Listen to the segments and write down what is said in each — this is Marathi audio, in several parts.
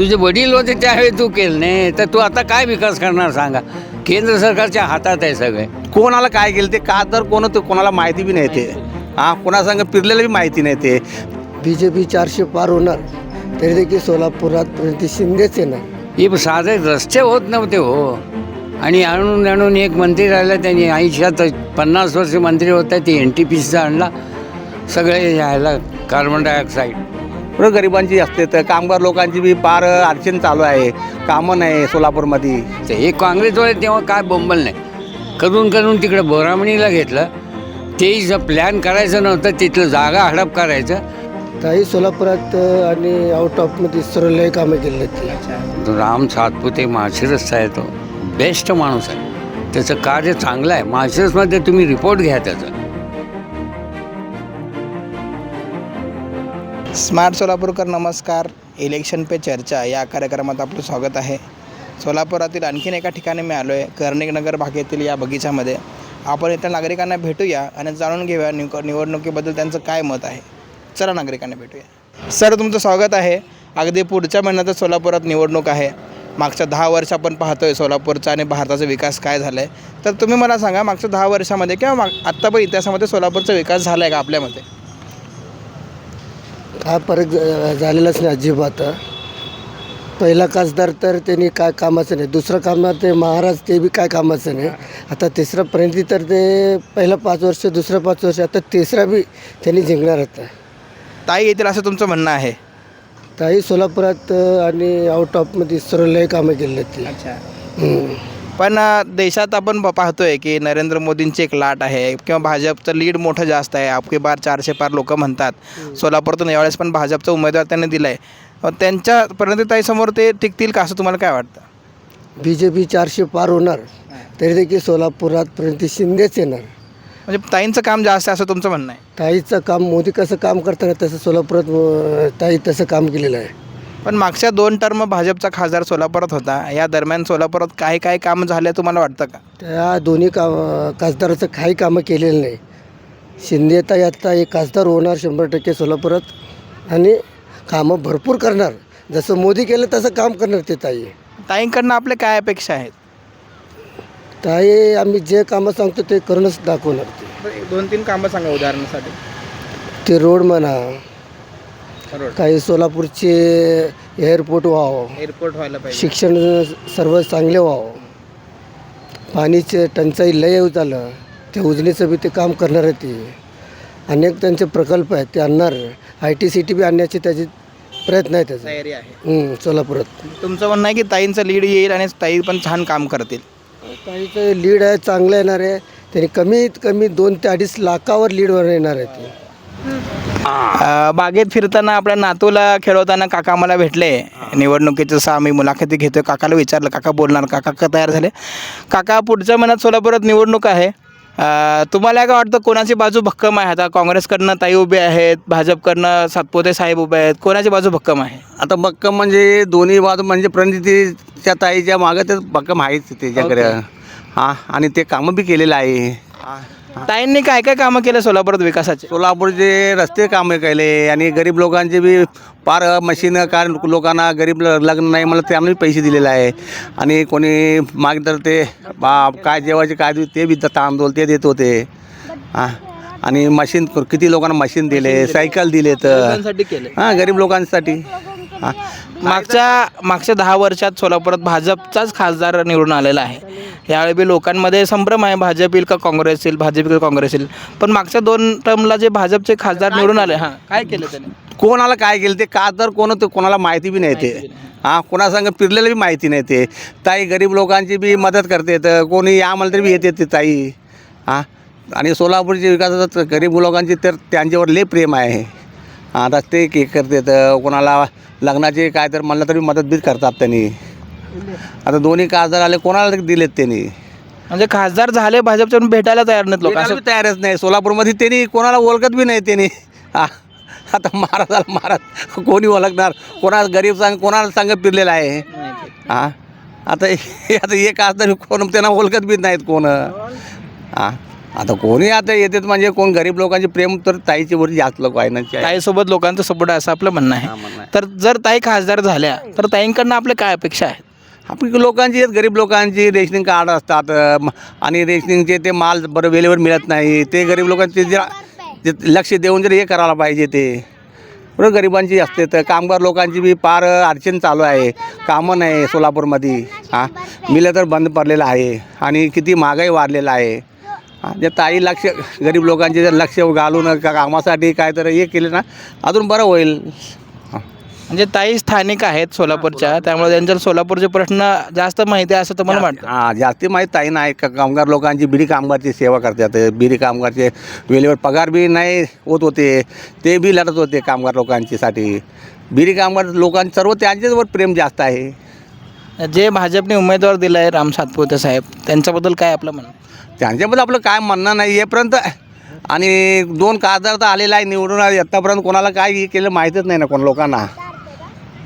तुझे वडील होते त्यावेळी तू केलं नाही तर तू आता काय विकास करणार सांगा? केंद्र सरकारच्या हातात आहे सगळे. कोणाला काय केलं ते का तर कोण ते कोणाला माहिती बी नाही ते. हां कोणासंग फिरलेलं बी माहिती नाही ते. बी जे पी चारशे पार होणार तरी देखील सोलापुरात प्रणिती शिंदेच येणार. हे साधे रस्ते होत नव्हते हो. आणि आणून आणून एक मंत्री राहिलं त्यांनी आयुष्यात पन्नास वर्ष मंत्री होता ते एन टी पी सीचा आणला. सगळे यायला कार्बन डायऑक्साईड पुढं गरिबांची असते तर कामगार लोकांची बी फार अडचण चालू आहे. कामं नाही सोलापूरमध्ये. ते हे काँग्रेसवाले तेव्हा काय बोंबल नाही. करून करून तिकडे बोरामणीला घेतलं. तेही जर प्लॅन करायचं नव्हतं तिथलं जागा हडप करायचं. ताई सोलापुरात आणि आउट ऑफमध्ये सर्व कामं केली आहेत तो. राम सातपुते माळशिरसचा आहे तो. बेस्ट माणूस आहे. त्याचं कार्य चांगलं आहे. माळशिरसमध्ये तुम्ही रिपोर्ट घ्या त्याचा. स्मार्ट सोलापूरकर नमस्कार. इलेक्शन पे चर्चा. या कार्यक्रमात आपलं स्वागत आहे. सोलापुरातील आणखीन एका ठिकाणी मी आलो आहे कर्णिक नगर भागेतील या बगीचामध्ये. आपण इथं नागरिकांना भेटूया आणि जाणून घेऊया निव निवडणुकीबद्दल त्यांचं काय मत आहे. चला नागरिकांना भेटूया. सर तुमचं स्वागत आहे. अगदी पुढच्या महिन्यातच सोलापुरात निवडणूक आहे. मागच्या दहा वर्ष आपण पाहतो आहे सोलापूरचा आणि भारताचा विकास काय झाला आहे तर तुम्ही मला सांगा मागच्या दहा वर्षामध्ये किंवा माग आत्ता पण इतिहासामध्ये सोलापूरचा विकास झाला आहे का आपल्यामध्ये? काय फरक झालेलाच नाही अजिबात. पहिला खासदार तर त्यांनी काय कामाचं नाही. दुसरं कामदार ते महाराज ते बी काय कामाचं नाही. आता तिसरं प्रणिती तर ते पहिलं पाच वर्ष दुसरं पाच वर्ष आता तिसरा बी त्यांनी जिंकणार होता ताई येतील असं तुमचं म्हणणं आहे? ताई सोलापुरात आणि आउट ऑफमध्ये सर्व लय कामं केली आहेत. अच्छा. पण देशात आपण प- पाहतोय की नरेंद्र मोदींची एक लाट आहे किंवा भाजपचं लीड मोठं जास्त आहे. आपके बार चारशे पार लोक म्हणतात. सोलापूरतून यावेळेस पण भाजपचा उमेदवार त्यांनी दिला आहे त्यांच्या परिणतीताईसमोर ते टिकतील का असं तुम्हाला काय वाटतं? बी जे पी चारशे पार होणार. तरी देखील सोलापुरात प्रणिती शिंदेच येणार. म्हणजे ताईंचं काम जास्त आहे असं तुमचं म्हणणं आहे. ताईचं काम मोदी कसं काम करताना तसं सोलापुरात ताई तसं काम केलेलं आहे. पण मागच्या दोन टर्म भाजपचा खासदार सोलापुरात होता. या दरम्यान सोलापुरात काही काही काम झाले तुम्हाला वाटतं का? त्या दोन्ही काम खासदाराचं काही कामं केलेलं नाही. शिंदे ताई आता एक खासदार होणार शंभर टक्के सोलापुरात आणि कामं भरपूर करणार. जसं मोदी केलं तसं काम करणार ते ताई. ताईंकडनं आपल्या काय अपेक्षा आहेत? ताई आम्ही जे कामं सांगतो ते करूनच दाखवणार ते. दोन तीन कामं सांगा उदाहरणासाठी. ते रोड म्हणा काही सोलापूरचे एअरपोर्ट व्हावं. एअरपोर्ट व्हायला पाहिजे. शिक्षण सर्व चांगले व्हावं. पाणीचे टंचाई लय आलं ते उजनीचं बी ते काम करणार आहे ते. अनेक त्यांचे प्रकल्प आहेत ते आणणार. I T C T B आणण्याचे त्याचे प्रयत्न आहे त्याचा. तयारी आहे. हं, सोलापुरात. तुमचं म्हणणं आहे की ताईंचं लीड येईल आणि ताई पण छान काम करतील. काहीचं लीड आहे चांगलं येणार आहे. त्यांनी कमीत कमी दोन ते अडीच लाखावर लीडवर येणार आहे ते. अ, बागेत फिरताना आपल्या नातूला खेळवताना काका मला भेटले. निवडणुकीचं सहा मी मुलाखती घेतोय. काकाला विचारलं काका बोलणार काका का तयार झाले. काका पुढच्या महिन्यात सोलापुरात निवडणूक आहे. अ, तुम्हाला काय वाटतं कोणाची बाजू भक्कम आहे? आता काँग्रेसकडनं ताई उभे आहेत भाजपकडनं सातपुते साहेब उभे आहेत. कोणाची बाजू भक्कम आहे? आता बक्कम म्हणजे दोन्ही बाजू म्हणजे प्रणितीच्या ताईच्या मागं ते बक्कम आहेच त्याच्याकडे. हां आणि ते कामं बी केलेलं आहे. ताईंनी काय काय कामं केलं सोलापुरात विकासाचे? सोलापूरचे रस्ते कामे केले आणि गरीब लोकांचे बी फार मशीन का लोकांना गरीब ल- लग्न नाही मला त्यांना बी पैसे दिलेले आहे. आणि कोणी मागे तर ते बा काय जेवायचे काय दे- ते बी द- तांदूळ ते देत होते. हां. आणि मशीन किती लोकांना मशीन दिले सायकल दिले तर. हां गरीब लोकांसाठी. हां मागच्या मागच्या दहा वर्षात सोलापुरात भाजपचाच खासदार निवडून आलेला आहे. यावेळी बी लोकांमध्ये संभ्रम आहे भाजप येईल का काँग्रेस येईल भाजप येईल काँग्रेस येईल. पण मागच्या दोन टर्मला जे भाजपचे खासदार निवडून आले हां काय केलं त्याने? कोणाला काय केलं ते का तर कोण ते कोणाला माहिती बी नाही ते. हां कोणासंग फिरलेलं बी माहिती नाही ते. ताई गरीब लोकांची बी मदत करते तर कोणी या तरी बी येते ते ताई. हां आणि सोलापूरच्या विकासात गरीब लोकांची तर त्यांच्यावर लय प्रेम आहे. हां रस्ते के करते तर कोणाला लग्नाचे काय तर म्हणलं तरी मदत बी करतात त्यांनी. आता दोन्ही खासदार आले कोणाला दिलेत त्यांनी. म्हणजे खासदार झाले भाजपच्या भेटायला तयार नाहीत लोक असं तयारच नाही. सोलापूरमध्ये त्यांनी कोणाला ओळखत बी नाही त्यांनी. आता महाराजाला महाराज कोणी ओळखणार? कोणाला गरीब सांग कोणाला सांग फिरलेला आहे? हा आता आता एक असताना कोण त्यांना ओळखत बी नाहीत कोण. हा. आता कोणी आता येतात म्हणजे कोण गरीब लोकांचे प्रेम तर ताईचे वर जास्त लोक आहे ना. ताईसोबत लोकांचा सपोर्ट आहे असं आपलं म्हणणं आहे. तर जर ताई खासदार झाल्या तर ताईंकडनं आपल्या काय अपेक्षा आहेत? आपली लोकांची गरीब लोकांची रेशनिंग कार्ड असतात आणि रेशनिंगचे ते माल बरं वेळेवर मिळत नाही. ते गरीब लोकांचे जरा ते लक्ष देऊन जर हे करायला पाहिजे ते. बरं गरिबांची असते तर कामगार लोकांची बी फार अडचण चालू आहे. कामं नाही सोलापूरमध्ये. हां मिलं तर बंद पडलेलं आहे. आणि किती महागाई वाढलेला आहे. जे ताई लक्ष गरीब लोकांचे जर लक्ष घालून का कामासाठी काय तर हे केलं ना अजून बरं होईल. म्हणजे ताई स्थानिक आहेत सोलापूरच्या त्यामुळे त्यांच्या सोलापूरचे प्रश्न जास्त माहिती आहे असं तुम्हाला वाटतं? हां जास्ती माहीत ताई नाही. का कामगार लोकांची बिडी कामगारची सेवा करतात. बिडी कामगारचे वेळेवर पगार बी नाही होत होते. ते बी लढत होते कामगार लोकांची साठी. बिडी कामगार लोकांचे सर्व त्यांच्यावर प्रेम जास्त आहे. जे भाजपने उमेदवार दिला आहे राम सातपुते साहेब त्यांच्याबद्दल काय आपलं म्हणणं? त्यांच्याबद्दल आपलं काय म्हणणं नाही येपर्यंत आणि दोन खासदार तर आलेला आहे निवडून आतापर्यंत कोणाला काय हे केलं माहीतच नाही ना कोण लोकांना.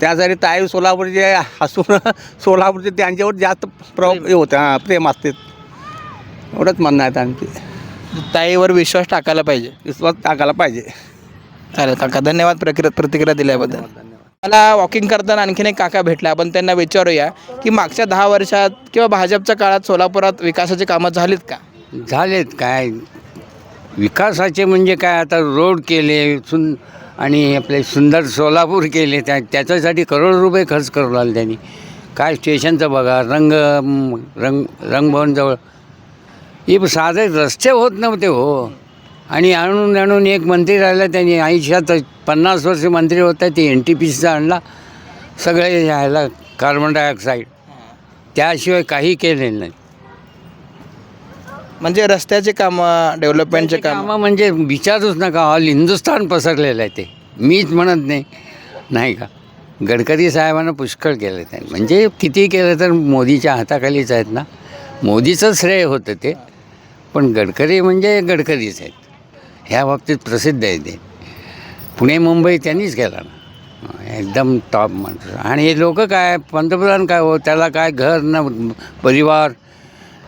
त्यासाठी ताई सोलापूरचे असून सोलापूरचे त्यांच्यावर जास्त प्र हे होतं हां प्रेम असते. एवढंच म्हणणं आहे त्यांची. ताईवर विश्वास टाकायला पाहिजे. विश्वास टाकायला पाहिजे. चालेल काका. धन्यवाद प्रक्रिया प्रतिक्रिया दिल्याबद्दल. मला वॉकिंग करताना आणखीन एक काका भेटला. आपण त्यांना विचारूया की मागच्या दहा वर्षात किंवा भाजपच्या काळात सोलापुरात विकासाची कामं झालीत का? झालेत काय? विकासाचे म्हणजे काय? आता रोड केले सुन आणि आपले सुंदर सोलापूर केले त्या त्याच्यासाठी करोड रुपये खर्च करू लागले त्यांनी. काय स्टेशनचं बघा रंग रंग रंगभवनजवळ. हे साधे रस्ते होत नव्हते हो. आणि आणून आणून एक मंत्री राहिला त्यांनी आयुष्यात पन्नास वर्ष मंत्री होता ते एन टी पी सीचा आणला. सगळे ह्याला कार्बन डायऑक्साईड त्याशिवाय काही केलेलं नाही. म्हणजे रस्त्याचे कामं डेव्हलपमेंटचे काम? कामं म्हणजे विचारूच नका ऑल हिंदुस्थान पसरलेलं आहे ते. मीच म्हणत नाही. नाही का? गडकरी साहेबांना पुष्कळ केलं त्यांनी. म्हणजे किती केलं तर मोदीच्या हाताखालीच आहेत ना? मोदीचं श्रेय होतं ते. पण गडकरी म्हणजे गडकरीच आहेत. ह्या बाबतीत प्रसिद्ध आहे ते. पुणे मुंबई त्यांनीच केला ना. एकदम टॉप म्हणतो आणि हे लोक काय पंतप्रधान काय हो त्याला काय घर न परिवार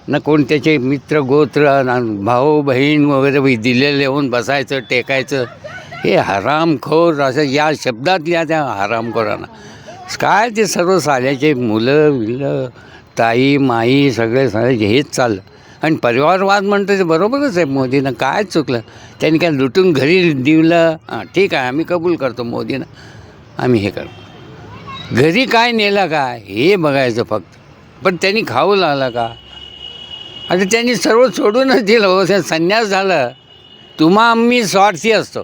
न कोण त्याचे मित्र गोत्र ना भाऊ बहीण वगैरे दिलेले येऊन बसायचं टेकायचं. हे हरामखोर असं या शब्दातल्या त्या हरामखोरांना. काय ते सर्व साल्याचे मुलं विलं ताई माई सगळे साल्याचे हेच चाललं. आणि परिवारवाद म्हणतो ते बरोबरच आहे मोदीनं. काय चुकलं? त्यांनी काय लुटून घरी दिलं हां ठीक आहे आम्ही कबूल करतो मोदीनं. आम्ही हे करतो. घरी काय नेलं का? हे बघायचं फक्त. पण त्यांनी खाऊ लागला का? आता त्यांनी सर्व सोडूनच दिलं हो. ते संन्यास झालं. तुम्हा आम्ही स्वार्थी असतो.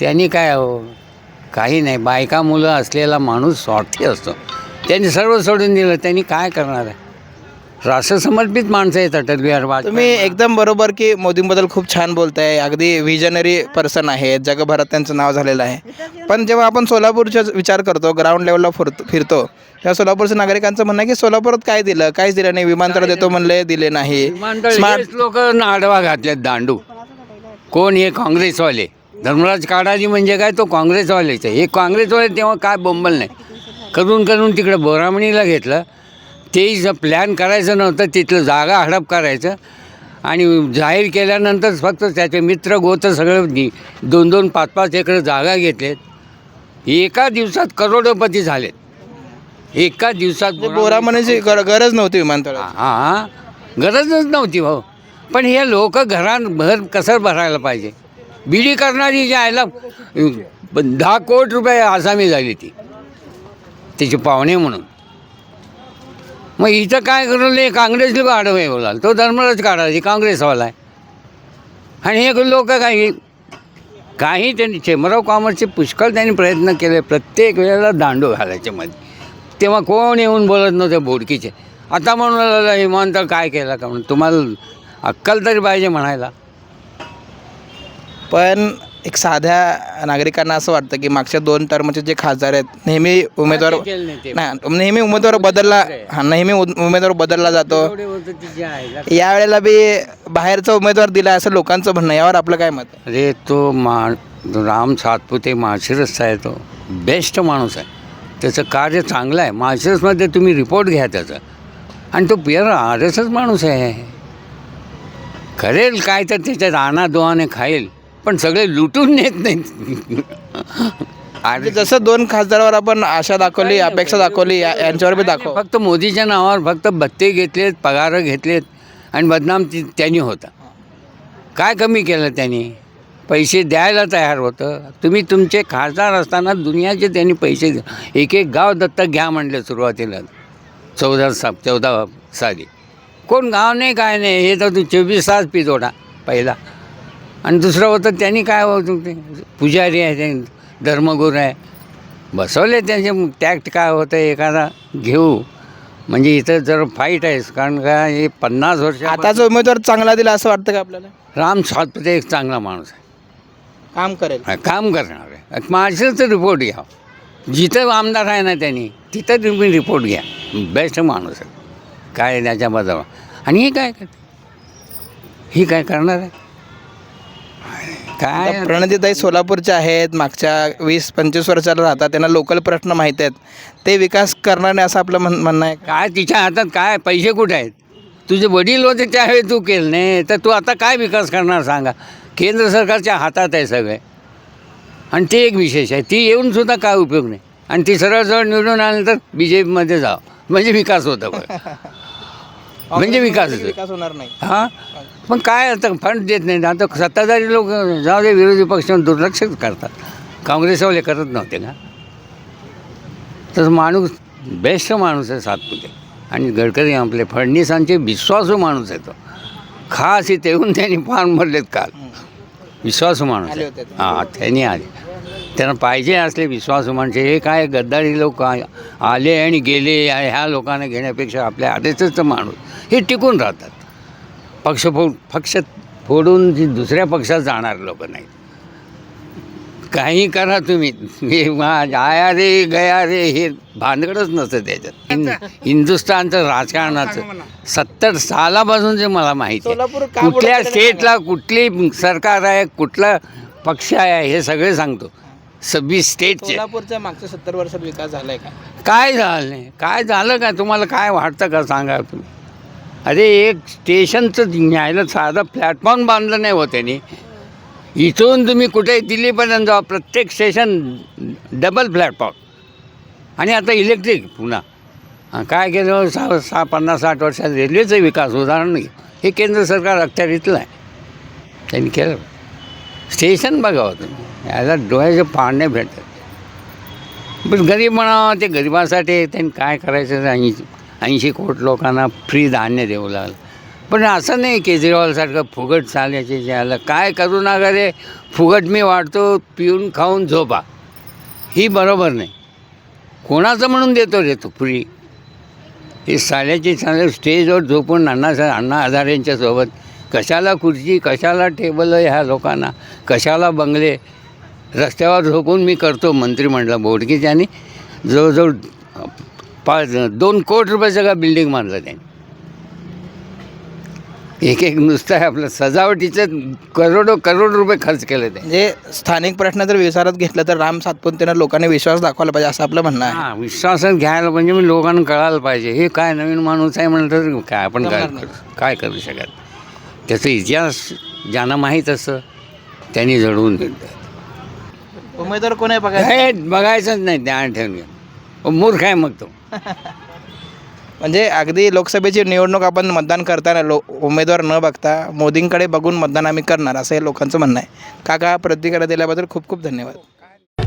त्यांनी काय हो? काही नाही. बायका मुलं असलेला माणूस स्वार्थी असतो. त्यांनी सर्व सोडून दिलं. त्यांनी काय करणार आहे? राष्ट्रसमर्पित माणसं आहेत अटल बिहार तुम्ही वाजपेयी एकदम बरोबर की मोदींबद्दल खूप छान बोलताय. अगदी व्हिजनरी पर्सन आहेत जगभरात त्यांचं नाव झालेलं आहे. पण जेव्हा आपण सोलापूरचा विचार करतो ग्राउंड लेवलला फिरतो फिरतो तेव्हा सोलापूरच्या नागरिकांचं म्हणणं आहे की सोलापुरात काय दिलं? काहीच दिलं नाही. विमानतळ देतो म्हणले दिले नाही. स्मार्ट लोक आडवा घातलेत दांडू. कोण? हे काँग्रेसवाले. धर्मराज काडाजी म्हणजे काय? तो काँग्रेसवालेच आहे. हे काँग्रेसवाले तेव्हा काय बोंबल नाही. करून करून तिकडे बोरामणीला घेतलं. ते जर प्लॅन करायचं नव्हतं तिथलं जागा हडप करायचं. आणि जाहीर केल्यानंतर फक्त त्याचे मित्र गोत्र सगळं दोन दोन पाच पाच एकर जागा घेतलेत. एका दिवसात करोडोपती झालेत. एका दिवसात बोरा म्हणायची गर- गरज नव्हती विमानतळ हां गरजच नव्हती भाऊ. पण हे लोक घरात भर कसं भरायला पाहिजे. बिडी करणारी जी आहे दहा कोटी रुपये आसामी झाली ती. त्याचे पाहुणे म्हणून. मग इथं काय करले काँग्रेसला आडवे बोलाल. तो धर्मराज काढायची काँग्रेसवाला आहे. आणि हे लोक काही काही त्यांनी चेंबर ऑफ कॉमर्सचे पुष्कळ त्यांनी प्रयत्न केले. प्रत्येक वेळेला दांडू घालायचे मध्ये तेव्हा कोण येऊन बोलत नव्हते बोडकीचे. आता म्हणून राहिलं, विमानतळ काय केलं का? म्हणून. तुम्हाला अक्कल तरी पाहिजे म्हणायला. पण एक साध्या नागरिकांना असं वाटतं की मागच्या दोन टर्मचे जे खासदार आहेत नेहमी उमेदवार नाही नेहमी उमेदवार बदलला हा नेहमी उमेदवार बदलला जातो. यावेळेला बी बाहेरचा उमेदवार दिला असं लोकांचं म्हणणं आहे. यावर आपलं काय मत अरे तो मा राम सातपुते माळशिरसचा आहे तो बेस्ट माणूस आहे. त्याचं कार्य चांगलं आहे. माळशिरसमध्ये तुम्ही रिपोर्ट घ्या त्याचा. आणि तो प्युअर आर एस एस माणूस आहे. करेल काय तर त्याच्यात आणा दोहाने खाईल. पण सगळे लुटून नेत नाहीत. आणि जसं दोन खासदारावर आपण आशा दाखवली अपेक्षा दाखवली या- यांच्यावर बी दाखव. फक्त मोदीच्या नावावर फक्त भत्ते घेतलेत पगार घेतलेत आणि बदनाम ती- त्यांनी होता. काय कमी केलं त्यांनी? पैसे द्यायला तयार होतं. तुम्ही तुमचे खासदार असताना दुनियाचे त्यांनी पैसे एक एक गाव दत्तक घ्या म्हणले सुरुवातीला. चौदा सा चौदा साली. कोण गाव नाही काय नाही. हे तर तू चोवीस तास पितोडा पहिला. आणि दुसरं होतं त्यांनी काय होतं ते? पुजारी आहे ते धर्मगुरू आहे. बसवले त्यांचे टॅक्ट काय होतं? एखादा घेऊ. म्हणजे इथं जर फाईट आहे कारण का हे पन्नास वर्ष आताचा उमेदवार चांगला दिला असं वाटतं का आपल्याला? राम सातपुते एक चांगला माणूस आहे. काम करेल. हा, काम करणार आहे. माझं रिपोर्ट घ्या. जिथं आमदार आहे ना त्यांनी तिथं तुम्ही रिपोर्ट घ्या. बेस्ट माणूस आहे. काय त्याच्या बदल आणि हे काय करते? ही काय करणार आहे? काय आता प्रणितीताई सोलापूरच्या आहेत मागच्या वीस पंचवीस वर्षाला राहतात त्यांना लोकल प्रश्न माहीत आहेत. ते विकास करणार नाही असं आपलं म्हण म्हणणं आहे काय तिच्या हातात काय? पैसे कुठे आहेत? तुझे वडील होते त्यावेळी तू केलं नाही तर तू आता काय विकास करणार सांगा? केंद्र सरकारच्या हातात आहे सगळे. आणि ते एक विशेष आहे ती येऊन सुद्धा काय उपयोग नाही. आणि ती सरळ सरळ निवडून आल्यानंतर बी जे पीमध्ये जावं. म्हणजे विकास होतं. बघ. म्हणजे विकास होतो विकास होणार नाही. हां? पण काय आता फंड देत नाही. आता सत्ताधारी लोक जाऊ दे विरोधी पक्ष दुर्लक्षच करतात. काँग्रेसवाले करत नव्हते का तसं माणूस बेस्ट माणूस आहे सातपुते. आणि गडकरी आपले फडणवीसांचे विश्वासू माणूस आहे तो. खास इथे येऊन त्यांनी पान भरलेत काल. विश्वासू माणूस आले आहे. होते ते. हां त्यांनी आले. त्यांना पाहिजे असले विश्वासू माणसे हे काय गद्दारी लोक आले आणि गेले या- ह्या लोकांना घेण्यापेक्षा आपल्या आधीच माणूस. हे टिकून राहतात. पक्ष फोड पक्ष फोडून जी दुसऱ्या पक्षात जाणार लोक नाहीत. काही करा तुम्ही. आया रे गया रे हे भानगडच नसतं त्याच्यात. हिंदुस्थानचं राजकारणाचं. सत्तर सालापासून जे मला माहिती कुठल्या स्टेटला कुठली सरकार आहे कुठला पक्ष आहे हे सगळे सांगतो. सव्वीस स्टेटचे सोलापूरच्या मागच्या सत्तर वर्षात विकास झालाय का? काय झालं नाही? काय झालं का? तुम्हाला काय वाटतं का सांगा तुम्ही? अरे एक स्टेशनचं न्यायला साधं प्लॅटफॉर्म बांधलं नाही हो त्यांनी. इथून तुम्ही कुठे दिल्लीपर्यंत जा प्रत्येक स्टेशन डबल प्लॅटफॉर्म आणि आता इलेक्ट्रिक पुन्हा. काय केलं? सहा सहा पन्नास साठ वर्षात रेल्वेचा विकास उदाहरण नाही. हे केंद्र सरकार अखत्यारीतलं आहे. त्यांनी केलं. स्टेशन बघावं हो तुम्ही. याला डोळ्याचे पाहणे भेटतात. पण गरीब म्हणावं ते गरिबासाठी त्यांनी काय करायचं ऐंशी ऐंशी कोट लोकांना फ्री धान्य देऊ लागलं. पण असं नाही केजरीवालसारखं फुगट चालायचे ज्याला काय करू नका रे? फुगट मी वाटतो पिऊन खाऊन झोपा. ही बरोबर नाही. कोणाचं म्हणून देतो रे तू फ्री हे साल्याची चांगलं स्टेजवर झोपून अण्णा अण्णा हजारेंच्या सोबत कशाला खुर्ची कशाला टेबल ह्या लोकांना? कशाला बंगले? रस्त्यावर झोपून मी करतो मंत्रिमंडळ बोडकीच्याने जवळजवळ पाच दोन कोटी रुपयाचं का बिल्डिंग बांधलं त्यांनी. एक एक नुसतं आहे आपलं सजावटीचं करोडो करोड रुपये खर्च केले ते म्हणजे स्थानिक प्रश्न जर विचारात घेतलं तर राम सातपुतेनं लोकांनी विश्वास दाखवला पाहिजे असं आपलं म्हणणं आहे. हां विश्वासात घ्यायला म्हणजे मी लोकांना कळायला पाहिजे. हे काय नवीन माणूस आहे म्हणलं तर काय आपण काय काय करू शकत? त्याचा इतिहास ज्यांना माहीत असं त्यांनी जडवून दिलं उमेदवार कोण आहे बघा हे बघायचंच नाही ध्यान ठेवून घे. ओ, मूर्ख आहे मग तो. म्हणजे अगदी लोकसभेची निवडणूक आपण मतदान करताना लो उमेदवार न बघता मोदींकडे बघून मतदान आम्ही करणार असं हे लोकांचं म्हणणं आहे. काका प्रतिक्रिया दिल्याबद्दल खूप खूप धन्यवाद.